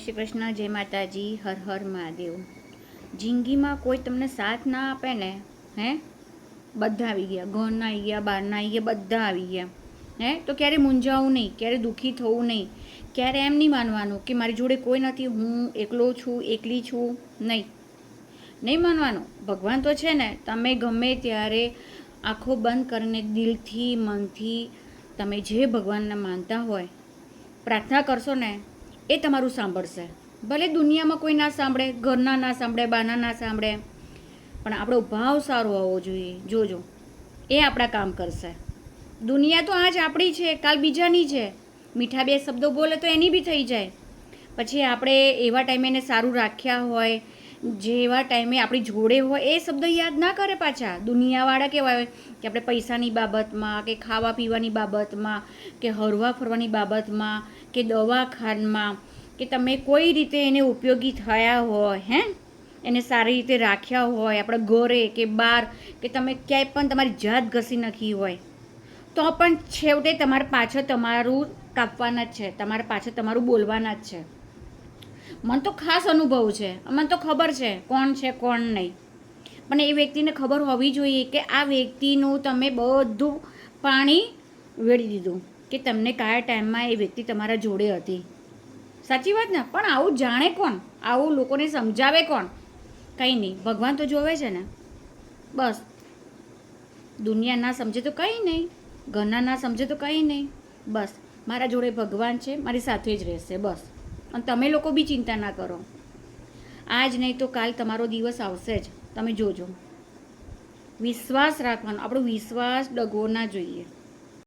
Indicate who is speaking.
Speaker 1: શ્રી કૃષ્ણ, જય માતાજી, હર હર મહાદેવ. જિંદગીમાં કોઈ તમને સાથ ના આપે ને, હે? બધા આવી ગયા. ઘરના આવી ગયા બહારના આવી ગયા, બધા આવી ગયા. હે? તો ક્યારે મૂંઝાવું નહીં, ક્યારે દુઃખી થવું નહીં, ક્યારે એમ નહીં માનવાનું કે મારી જોડે કોઈ નથી, હું એકલો છું, એકલી છું, નહીં. નહીં માનવાનું. ભગવાન તો છે ને, તમે ગમે ત્યારે આંખો બંધ કરીને દિલથી, મનથી તમે જે ભગવાનને માનતા હોય, પ્રાર્થના કરશો ને એ તમારું સાંભળશે. ભલે દુનિયામાં કોઈ ના સાંભળે, ઘરના ના સાંભળે, બાના ના સાંભળે, પણ આપણો ભાવ સારો હોવો જોઈએ. જોજો, એ આપણા કામ કરશે. દુનિયા તો આજ આપણી છે, કાલ બીજાની છે. મીઠા બે શબ્દો બોલે તો એની બી થઈ જાય. પછી આપણે એવા ટાઈમે એને સારું રાખ્યા હોય, જેવા ટાઈમે આપણી જોડે હોય, એ શબ્દ યાદ ના કરે પાછા. દુનિયાવાળા કેવા હોય કે આપણે પૈસાની બાબતમાં, કે ખાવા પીવાની બાબતમાં, કે હરવા ફરવાની બાબતમાં કે દવાખાનમાં કે તમે કોઈ રીતે એને ઉપયોગી થયા હોય, હે? એને સારી રીતે રાખ્યા હોય, આપણા ઘરે કે બહાર, કે તમે ક્યાંય પણ તમારી જાત ઘસી નાખી હોય, તો પણ છેવટે તમારે પાછળ તમારું કાપવાના જ છે, તમારે પાછળ તમારું બોલવાના જ છે. મને તો ખાસ અનુભવ છે, મને તો ખબર છે કોણ છે, કોણ નહીં. પણ એ વ્યક્તિને ખબર હોવી જોઈએ કે આ વ્યક્તિનું તમે બધું પાણી વેળી દીધું. કે તમને કયા ટાઈમમાં એ વ્યક્તિ તમારા જોડે હતી? સાચી વાત ને? પણ આવું જાણે કોણ? આવું લોકોને સમજાવે કોણ? કંઈ નહીં. ભગવાન તો જોવે છે ને. બસ. દુનિયા ના સમજે તો કંઈ નહીં. ઘરના ના સમજે તો કંઈ નહીં. બસ. મારા જોડે ભગવાન છે, મારી સાથે જ રહેશે. બસ. અને તમે લોકો બી ચિંતા ના કરો. આજ નહીં તો કાલ તમારો દિવસ આવશે જ. તમે જોજો. વિશ્વાસ રાખવાનો. આપણો વિશ્વાસ ડગવો ના જોઈએ.